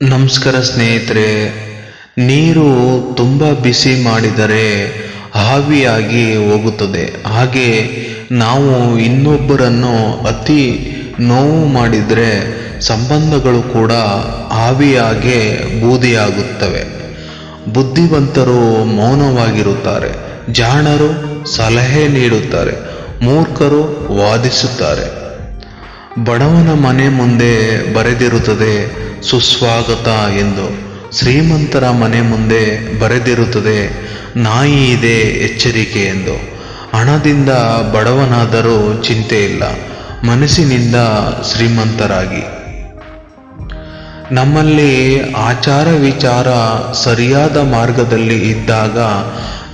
ನಮಸ್ಕಾರ ಸ್ನೇಹಿತರೆ, ನೀರು ತುಂಬ ಬಿಸಿ ಮಾಡಿದರೆ ಆವಿಯಾಗಿ ಹೋಗುತ್ತದೆ. ಹಾಗೆ ನಾವು ಇನ್ನೊಬ್ಬರನ್ನು ಅತಿ ನೋವು ಮಾಡಿದರೆ ಸಂಬಂಧಗಳು ಕೂಡ ಆವಿಯಾಗೆ ಬೂದಿಯಾಗುತ್ತವೆ. ಬುದ್ಧಿವಂತರು ಮೌನವಾಗಿರುತ್ತಾರೆ, ಜಾಣರು ಸಲಹೆ ನೀಡುತ್ತಾರೆ, ಮೂರ್ಖರು ವಾದಿಸುತ್ತಾರೆ. ಬಡವನ ಮನೆ ಮುಂದೆ ಬರೆದಿರುತ್ತದೆ ಸುಸ್ವಾಗತ ಎಂದು ಶ್ರೀಮಂತರ ಮನೆ ಮುಂದೆ ಬರೆದಿರುತ್ತದೆ, ನಾಯಿ ಇದೆ ಎಚ್ಚರಿಕೆ ಎಂದು. ಹಣದಿಂದ ಬಡವನಾದರೂ ಚಿಂತೆ ಇಲ್ಲ, ಮನಸ್ಸಿನಿಂದ ಶ್ರೀಮಂತರಾಗಿ. ನಮ್ಮಲ್ಲಿ ಆಚಾರ ವಿಚಾರ ಸರಿಯಾದ ಮಾರ್ಗದಲ್ಲಿ ಇದ್ದಾಗ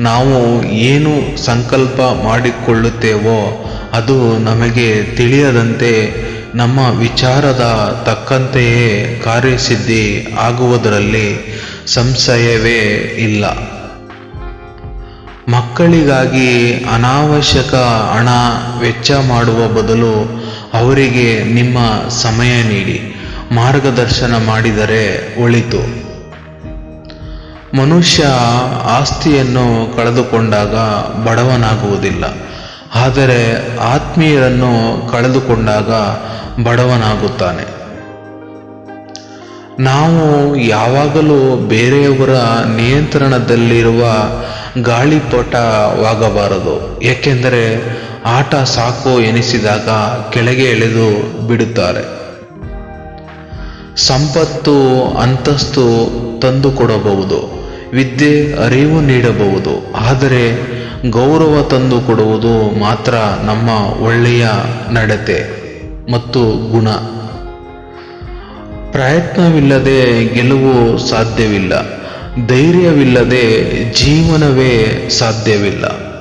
ನಾವು ಏನು ಸಂಕಲ್ಪ ಮಾಡಿಕೊಳ್ಳುತ್ತೇವೋ ಅದು ನಮಗೆ ತಿಳಿಯದಂತೆ ನಮ್ಮ ವಿಚಾರದ ತಕ್ಕಂತೆಯೇ ಕಾರ್ಯಸಿದ್ಧಿ ಆಗುವುದರಲ್ಲಿ ಸಂಶಯವೇ ಇಲ್ಲ. ಮಕ್ಕಳಿಗಾಗಿ ಅನಾವಶ್ಯಕ ಹಣ ವೆಚ್ಚ ಮಾಡುವ ಬದಲು ಅವರಿಗೆ ನಿಮ್ಮ ಸಮಯ ನೀಡಿ, ಮಾರ್ಗದರ್ಶನ ಮಾಡಿದರೆ ಒಳಿತು. ಮನುಷ್ಯ ಆಸ್ತಿಯನ್ನು ಕಳೆದುಕೊಂಡಾಗ ಬಡವನಾಗುವುದಿಲ್ಲ. ಆದರೆ ಆತ್ಮೀಯರನ್ನು ಕಳೆದುಕೊಂಡಾಗ ಬಡವನಾಗುತ್ತಾನೆ. ನಾವು ಯಾವಾಗಲೂ ಬೇರೆಯವರ ನಿಯಂತ್ರಣದಲ್ಲಿರುವ ಗಾಳಿಪಟವಾಗಬಾರದು ಏಕೆಂದರೆ ಆಟ ಸಾಕು ಎನಿಸಿದಾಗ ಕೆಳಗೆ ಎಳೆದು ಬಿಡುತ್ತಾರೆ. ಸಂಪತ್ತು ಅಂತಸ್ತು ತಂದುಕೊಡಬಹುದು. ವಿದ್ಯೆ ಅರಿವು ನೀಡಬಹುದು. ಆದರೆ ಗೌರವ ತಂದು ಕೊಡುವುದು ಮಾತ್ರ ನಮ್ಮ ಒಳ್ಳೆಯ ನಡತೆ ಮತ್ತು ಗುಣ. ಪ್ರಯತ್ನವಿಲ್ಲದೆ ಗೆಲುವು ಸಾಧ್ಯವಿಲ್ಲ. ಧೈರ್ಯವಿಲ್ಲದೆ ಜೀವನವೇ ಸಾಧ್ಯವಿಲ್ಲ.